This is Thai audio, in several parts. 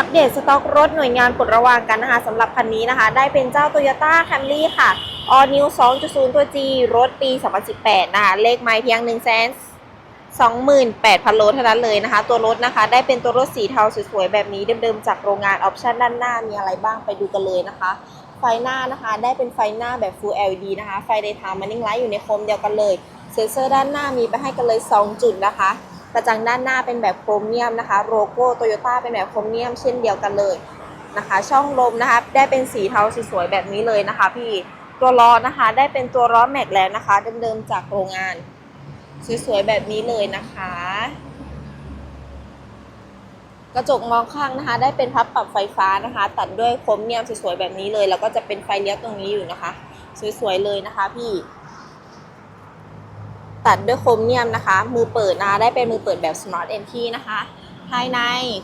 อัปเดตสต็อกรถหน่วยงานปลดระวางกันนะคะสำหรับคันนี้นะคะ ได้เป็นเจ้า Toyota Camry ค่ะ All New 2.0 ตัว G รถปี 2018 นะคะ เลขไม้เพียง1 2 8 0 0 0 โลเท่านั้นเลยนะคะ ตัวรถนะคะได้เป็นตัวรถสีเทาสวยๆ แบบนี้เดิมๆ จากโรงงานออปชั่นด้านหน้ามีอะไรบ้างไปดูกันเลยนะคะ ไฟหน้านะคะได้เป็นไฟหน้าแบบ Full LED นะคะ ไฟ Daytime Running Light อยู่ในโคมเดียวกันเลย เซ็นเซอร์ด้านหน้ามีไปให้กันเลย 2 จุดนะคะ กระจังด้านหน้าเป็นแบบโครเมียมนะคะ โลโก้โตโยต้าเป็นแบบโครเมียมเช่นเดียวกันเลยนะคะ ช่องลมนะคะ ได้เป็นสีเทาสวยๆแบบนี้เลยนะคะ พี่ตัวล้อนะคะ ได้เป็นตัวล้อแม็กแล้วนะคะเดิมๆจากโรงงาน สวยๆแบบนี้เลยนะคะ กระจกมองข้างนะคะ ได้เป็นพับปรับไฟฟ้านะคะ ตัดด้วยโครเมียมสวยๆแบบนี้เลย แล้วก็จะเป็นไฟเลี้ยวตรงนี้อยู่นะคะ สวยๆเลยนะคะ พี่ ตัดด้วยโครเมียมนะคะ มือเปิดนะได้เป็นมือเปิดแบบ Smart Entry นะคะ ภายใน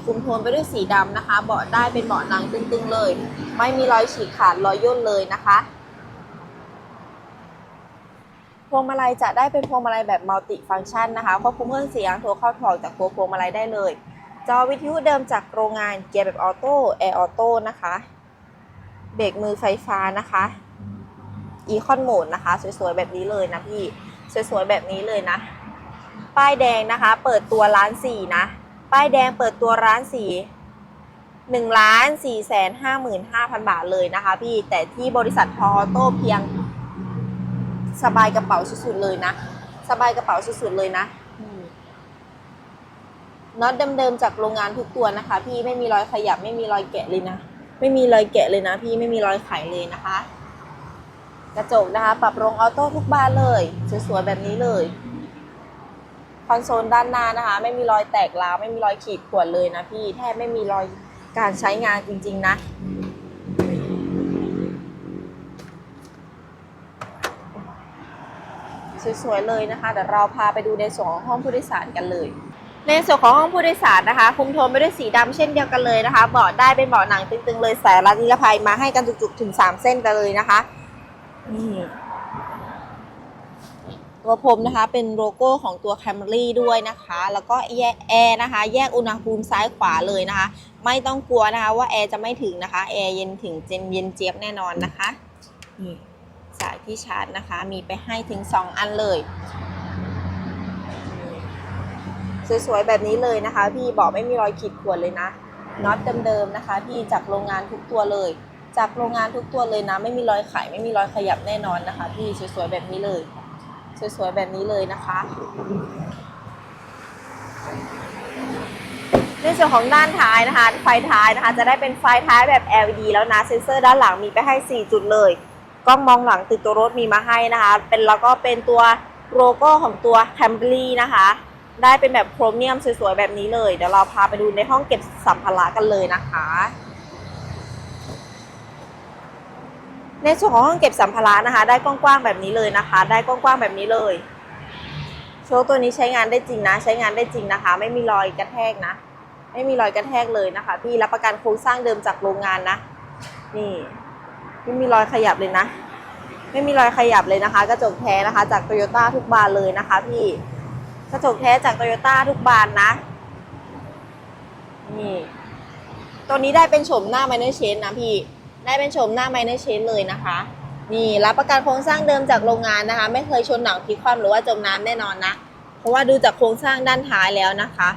คุมโทนไปด้วยสีดำนะคะ เบาะได้เป็นเบาะหนังตึงๆเลย ไม่มีรอยฉีกขาดรอยย่นเลยนะคะพวงมาลัยจะได้เป็นพวงมาลัยแบบมัลติฟังก์ชันนะคะควบคุมเครื่องเสียงโทรเข้าถอดจากตัวพวงมาลัยได้เลย จอวิทยุเดิมจากโรงงานเกียร์แบบออโต้แอร์ออโต้นะคะเบรกมือไฟฟ้านะคะอีคอนโหมดนะคะ สวยๆ แบบนี้เลยนะพี่ สวยๆแบบนี้เลยนะ ป้ายแดงนะคะ เปิดตัวร้านสี่นะ ป้ายแดงเปิดตัวร้านสี่หนึ่งล้านสี่แสนห้าหมื่นห้าพันบาทเลยนะคะพี่แต่ที่บริษัทพอโต้เพียง สบายกระเป๋าสุดๆเลยนะ สบายกระเป๋าสุดๆเลยนะน็อตเดิมๆจากโรงงานทุกตัวนะคะ พี่ไม่มีรอยขยับไม่มีรอยแกะเลยนะ ไม่มีรอยแกะเลยนะ พี่ไม่มีรอยไขเลยนะคะ กระจกนะคะ ปรับลงออโต้ทุกบานเลย สวยๆแบบนี้เลย คอนโซลด้านหน้านะคะ ไม่มีรอยแตกร้าวไม่มีรอยขีดข่วนเลยนะพี่แทบไม่มีรอยการใช้งานจริง ๆ นะสวยๆเลยนะคะเดี๋ยวเราพาไปดูในส่วนของห้องผู้โดยสารกันเลย ในส่วนของห้องผู้โดยสารนะคะ คุมโทนไปด้วยสีดำเช่นเดียวกันเลยนะคะเบาะได้เป็นเบาะหนังตึงๆเลยสายรัดนิรภัยมาให้กันจุกๆถึง 3 เส้นกันเลยนะคะ นี่ตัวผมนะคะเป็นโลโก้ของตัว Camry ด้วยนะคะ แล้วก็แยกแอร์นะคะ แยกอุณหภูมิซ้ายขวาเลยนะคะ ไม่ต้องกลัวนะคะว่าแอร์จะไม่ถึงนะคะแอร์เย็นถึงเจนเย็นเจี๊ยบแน่นอนนะคะนี่สายที่ชาร์จนะคะ มีไปให้ถึง 2 อันเลย สวยๆแบบนี้เลยนะคะ พี่บอกไม่มีรอยขีดข่วนเลยนะน็อตเดิมๆนะคะ พี่จากโรงงานทุกตัวเลย จากโรงงานทุกตัวเลยนะ ไม่มีรอยไขไม่มีรอยขยับแน่นอนนะคะพี่สวยๆแบบนี้เลย สวยๆแบบนี้เลยนะคะ ในส่วนของด้านท้ายนะคะ ไฟท้ายนะคะ จะได้เป็นไฟท้ายแบบ LED แล้วนะเซ็นเซอร์ด้านหลังมีไปให้ 4 จุดเลยกล้องมองหลังติดตัวรถมีมาให้นะคะ เป็นแล้วก็เป็นตัวโลโก้ของตัว Camry นะคะ ได้เป็นแบบโครเมียมสวยๆแบบนี้เลย เดี๋ยวเราพาไปดูในห้องเก็บสัมภาระกันเลยนะคะ ในส่วนของห้องเก็บสัมภาระนะคะ ได้กว้างๆแบบนี้เลยนะคะ ได้กว้างๆแบบนี้เลย โชว์ตัวนี้ใช้งานได้จริงนะ ใช้งานได้จริงนะคะ ไม่มีรอยกระแทกนะ ไม่มีรอยกระแทกเลยนะคะ พี่รับประกันโครงสร้างเดิมจากโรงงานนะ นี่ ไม่มีรอยขยับเลยนะ ไม่มีรอยขยับเลยนะคะ กระจกแท้นะคะ จากโตโยต้าทุกบานเลยนะคะ พี่ กระจกแท้จากโตโยต้าทุกบานนะ นี่ ตัวนี้ได้เป็นโฉมหน้าไมเนอร์เชนนะพี่ ได้เป็นโฉมหน้าไมเนอร์เชนเลยนะคะ นี่รับประกันโครงสร้างเดิมจากโรงงานนะคะ ไม่เคยชนหนังพลิกคว่ำหรือว่าจมน้ำแน่นอนนะ เพราะว่าดูจากโครงสร้างด้านท้ายแล้วนะคะ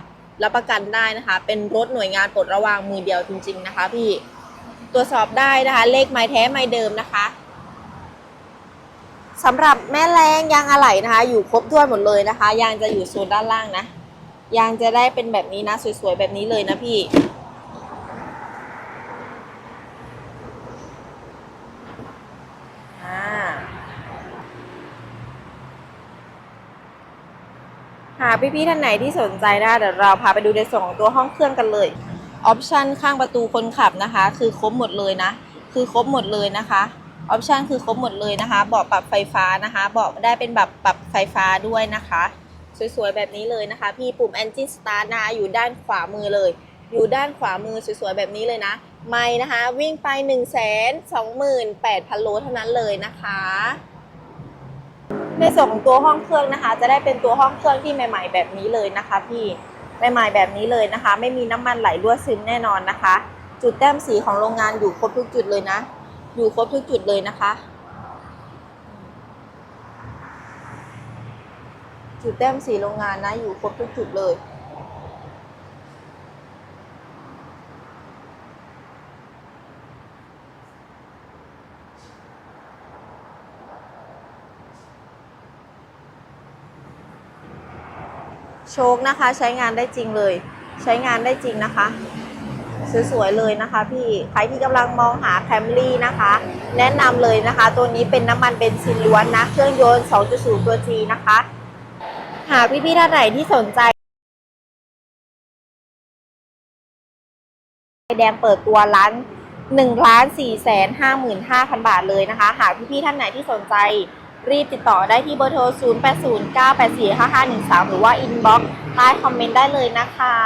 รับประกันได้นะคะ เป็นรถหน่วยงานปลดระวางมือเดียวจริง ๆนะคะ พี่ตรวจสอบได้นะคะ เลขไม้แท้ไม้เดิมนะคะสำหรับแม่แรงยางอะไหล่นะคะ อยู่ครบถ้วนหมดเลยนะคะ ยางจะอยู่โซนด้านล่างนะ ยางจะได้เป็นแบบนี้นะ สวยๆแบบนี้เลยนะพี่ อ่าหาก พี่ๆท่านไหนที่สนใจนะเดี๋ยวเราพาไปดูในส่วนของตัวห้องเครื่องกันเลยออปชันข้างประตูคนขับนะคะ คือครบหมดเลยนะ คือครบหมดเลยนะคะออปชันคือครบหมดเลยนะคะเบาะปรับไฟฟ้านะคะเบาะได้เป็นแบบปรับไฟฟ้าด้วยนะคะ สวยๆแบบนี้เลยนะคะ พี่ปุ่ม engine start นะคะอยู่ด้านขวามือเลย อยู่ด้านขวามือสวยๆแบบนี้เลยนะ ไม่นะคะ วิ่งไป 1 2 8 0 0 0โลเท่านั้นเลยนะคะ ในส่วนของตัวห้องเครื่องนะคะ จะได้เป็นตัวห้องเครื่องที่ใหม่ ๆ แบบนี้เลยนะคะ พี่ใหม่ ๆ แบบนี้เลยนะคะ ไม่มีน้ำมันไหลรั่วซึมแน่นอนนะคะ จุดแต้มสีของโรงงานอยู่ครบทุกจุดเลยนะ อยู่ครบทุกจุดเลยนะคะ จุดแต้มสีโรงงานนะ อยู่ครบทุกจุดเลย โชคนะคะใช้งานได้จริงเลย ใช้งานได้จริงนะคะ สวยๆเลยนะคะพี่ใครที่กำลังมองหาแคมรี่นะคะ แนะนำเลยนะคะ ตัวนี้เป็นน้ำมันเบนซินล้วนนะ เครื่องยนต์ 2.0 ตัว G นะคะ หากพี่ๆท่านไหนที่สนใจแดงเปิดตัวร้าน1ล้าน4แสน55,000 บาทเลยนะคะ หากพี่ๆท่านไหนที่สนใจ รีบติดต่อได้ที่เบอร์โทร 0809845513 หรือว่าอินบ็อกซ์ใต้คอมเมนต์ได้เลยนะคะ